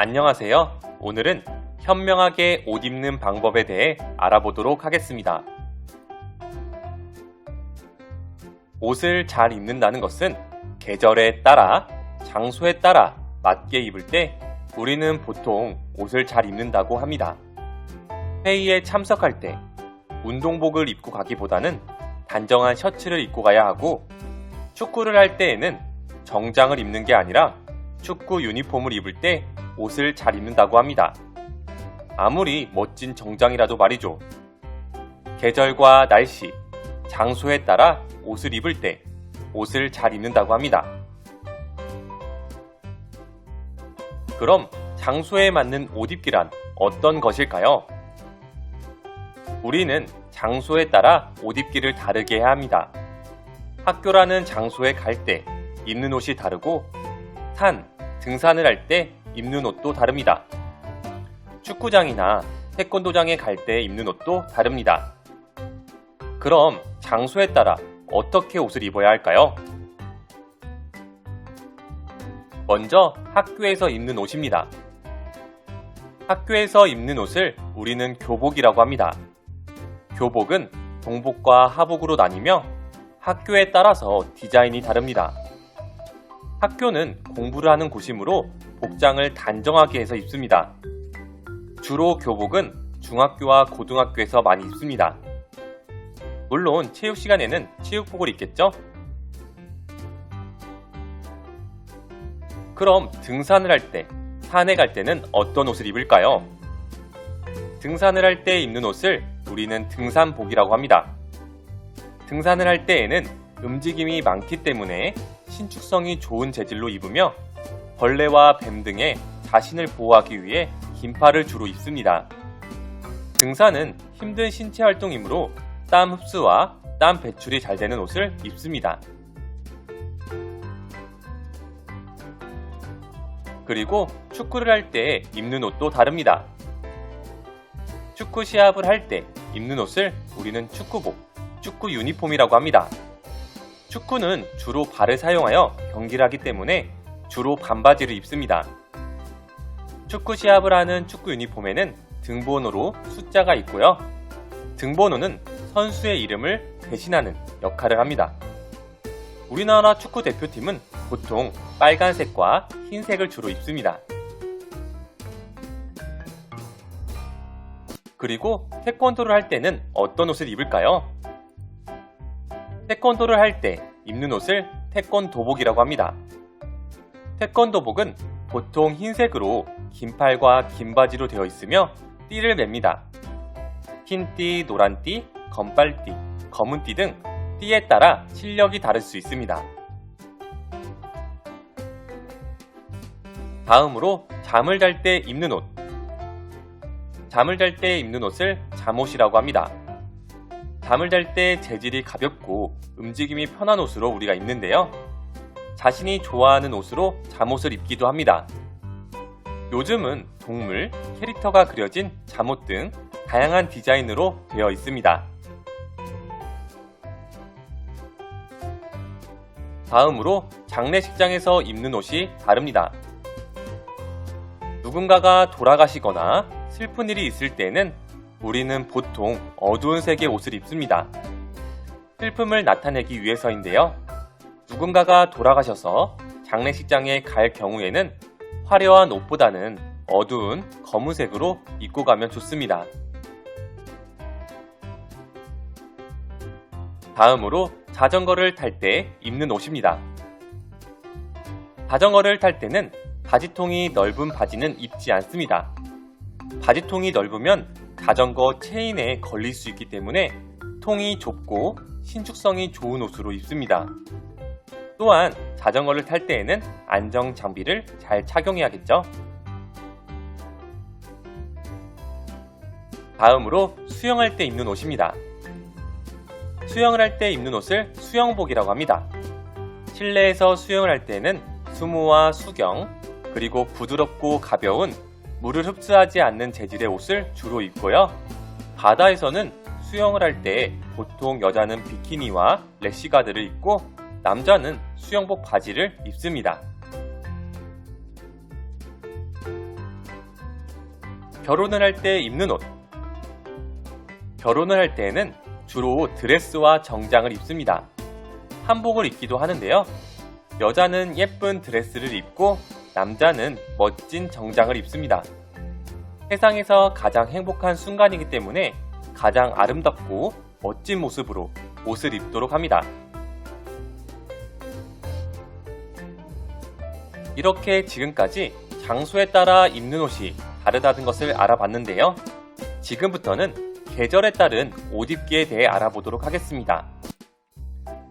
안녕하세요. 오늘은 현명하게 옷 입는 방법에 대해 알아보도록 하겠습니다. 옷을 잘 입는다는 것은 계절에 따라, 장소에 따라 맞게 입을 때 우리는 보통 옷을 잘 입는다고 합니다. 회의에 참석할 때 운동복을 입고 가기보다는 단정한 셔츠를 입고 가야 하고 축구를 할 때에는 정장을 입는 게 아니라 축구 유니폼을 입을 때 옷을 잘 입는다고 합니다. 아무리 멋진 정장이라도 말이죠. 계절과 날씨, 장소에 따라 옷을 입을 때 옷을 잘 입는다고 합니다. 그럼 장소에 맞는 옷 입기란 어떤 것일까요? 우리는 장소에 따라 옷 입기를 다르게 해야 합니다. 학교라는 장소에 갈 때 입는 옷이 다르고 산, 등산을 할 때 입는 옷도 다릅니다. 축구장이나 태권도장에 갈 때 입는 옷도 다릅니다. 그럼 장소에 따라 어떻게 옷을 입어야 할까요? 먼저 학교에서 입는 옷입니다. 학교에서 입는 옷을 우리는 교복이라고 합니다. 교복은 동복과 하복으로 나뉘며 학교에 따라서 디자인이 다릅니다. 학교는 공부를 하는 곳이므로 복장을 단정하게 해서 입습니다. 주로 교복은 중학교와 고등학교에서 많이 입습니다. 물론 체육 시간에는 체육복을 입겠죠? 그럼 등산을 할 때, 산에 갈 때는 어떤 옷을 입을까요? 등산을 할 때 입는 옷을 우리는 등산복이라고 합니다. 등산을 할 때에는 움직임이 많기 때문에 신축성이 좋은 재질로 입으며 벌레와 뱀 등의 자신을 보호하기 위해 긴팔을 주로 입습니다. 등산은 힘든 신체 활동이므로 땀 흡수와 땀 배출이 잘 되는 옷을 입습니다. 그리고 축구를 할 때 입는 옷도 다릅니다. 축구 시합을 할 때 입는 옷을 우리는 축구복, 축구 유니폼이라고 합니다. 축구는 주로 발을 사용하여 경기를 하기 때문에 주로 반바지를 입습니다. 축구 시합을 하는 축구 유니폼에는 등번호로 숫자가 있고요. 등번호는 선수의 이름을 대신하는 역할을 합니다. 우리나라 축구 대표팀은 보통 빨간색과 흰색을 주로 입습니다. 그리고 태권도를 할 때는 어떤 옷을 입을까요? 태권도를 할 때 입는 옷을 태권도복이라고 합니다. 태권도복은 보통 흰색으로 긴 팔과 긴 바지로 되어 있으며 띠를 맵니다. 흰 띠, 노란 띠, 검빨 띠, 검은 띠 등 띠에 따라 실력이 다를 수 있습니다. 다음으로 잠을 잘 때 입는 옷. 잠을 잘 때 입는 옷을 잠옷이라고 합니다. 잠을 잘 때 재질이 가볍고 움직임이 편한 옷으로 우리가 입는데요. 자신이 좋아하는 옷으로 잠옷을 입기도 합니다. 요즘은 동물, 캐릭터가 그려진 잠옷 등 다양한 디자인으로 되어 있습니다. 다음으로 장례식장에서 입는 옷이 다릅니다. 누군가가 돌아가시거나 슬픈 일이 있을 때는 우리는 보통 어두운 색의 옷을 입습니다. 슬픔을 나타내기 위해서인데요. 누군가가 돌아가셔서 장례식장에 갈 경우에는 화려한 옷보다는 어두운 검은색으로 입고 가면 좋습니다. 다음으로 자전거를 탈 때 입는 옷입니다. 자전거를 탈 때는 바지통이 넓은 바지는 입지 않습니다. 바지통이 넓으면 자전거 체인에 걸릴 수 있기 때문에 통이 좁고 신축성이 좋은 옷으로 입습니다. 또한 자전거를 탈 때에는 안정 장비를 잘 착용해야겠죠? 다음으로 수영할 때 입는 옷입니다. 수영을 할 때 입는 옷을 수영복이라고 합니다. 실내에서 수영을 할 때는 수무와 수경, 그리고 부드럽고 가벼운 물을 흡수하지 않는 재질의 옷을 주로 입고요. 바다에서는 수영을 할 때 보통 여자는 비키니와 래시가드를 입고 남자는 수영복 바지를 입습니다. 결혼을 할 때 입는 옷. 결혼을 할 때에는 주로 드레스와 정장을 입습니다. 한복을 입기도 하는데요. 여자는 예쁜 드레스를 입고 남자는 멋진 정장을 입습니다. 세상에서 가장 행복한 순간이기 때문에 가장 아름답고 멋진 모습으로 옷을 입도록 합니다. 이렇게 지금까지 장소에 따라 입는 옷이 다르다는 것을 알아봤는데요. 지금부터는 계절에 따른 옷 입기에 대해 알아보도록 하겠습니다.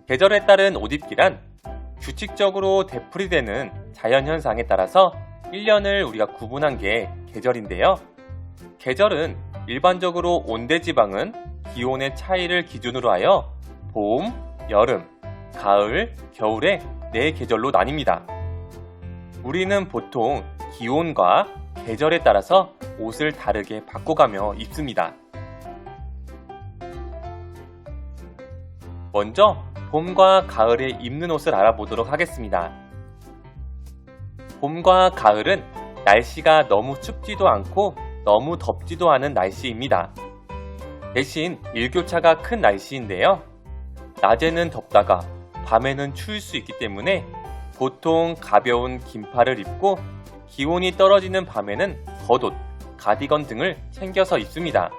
계절에 따른 옷 입기란 규칙적으로 되풀이되는 자연현상에 따라서 1년을 우리가 구분한 게 계절인데요. 계절은 일반적으로 온대지방은 기온의 차이를 기준으로 하여 봄, 여름, 가을, 겨울의 네 계절로 나뉩니다. 우리는 보통 기온과 계절에 따라서 옷을 다르게 바꿔가며 입습니다. 먼저 봄과 가을에 입는 옷을 알아보도록 하겠습니다. 봄과 가을은 날씨가 너무 춥지도 않고 너무 덥지도 않은 날씨입니다. 대신 일교차가 큰 날씨인데요. 낮에는 덥다가 밤에는 추울 수 있기 때문에 보통 가벼운 긴팔을 입고 기온이 떨어지는 밤에는 겉옷, 가디건 등을 챙겨서 입습니다.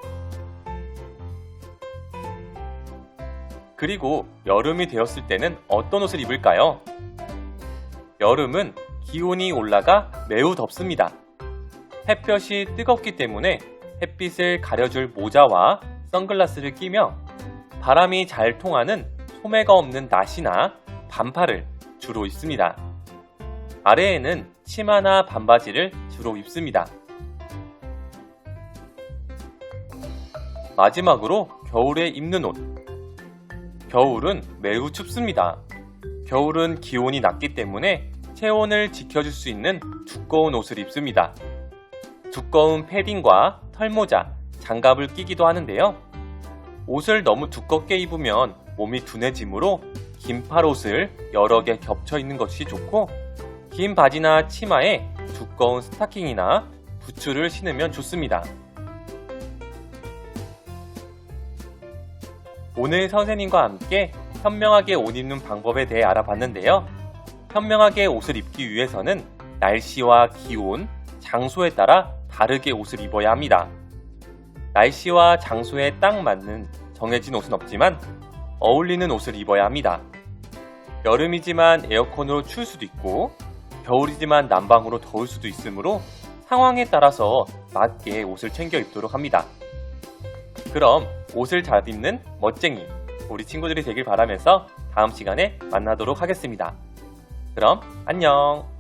그리고 여름이 되었을 때는 어떤 옷을 입을까요? 여름은 기온이 올라가 매우 덥습니다. 햇볕이 뜨겁기 때문에 햇빛을 가려줄 모자와 선글라스를 끼며 바람이 잘 통하는 소매가 없는 나시나 반팔을 주로 입습니다. 아래에는 치마나 반바지를 주로 입습니다. 마지막으로 겨울에 입는 옷. 겨울은 매우 춥습니다. 겨울은 기온이 낮기 때문에 체온을 지켜줄 수 있는 두꺼운 옷을 입습니다. 두꺼운 패딩과 털모자, 장갑을 끼기도 하는데요. 옷을 너무 두껍게 입으면 몸이 둔해지므로 긴팔 옷을 여러 개 겹쳐 입는 것이 좋고 긴 바지나 치마에 두꺼운 스타킹이나 부츠를 신으면 좋습니다. 오늘 선생님과 함께 현명하게 옷 입는 방법에 대해 알아봤는데요. 현명하게 옷을 입기 위해서는 날씨와 기온, 장소에 따라 다르게 옷을 입어야 합니다. 날씨와 장소에 딱 맞는 정해진 옷은 없지만 어울리는 옷을 입어야 합니다. 여름이지만 에어컨으로 추울 수도 있고 겨울이지만 난방으로 더울 수도 있으므로 상황에 따라서 맞게 옷을 챙겨 입도록 합니다. 그럼 옷을 잘 입는 멋쟁이 우리 친구들이 되길 바라면서 다음 시간에 만나도록 하겠습니다. 그럼 안녕!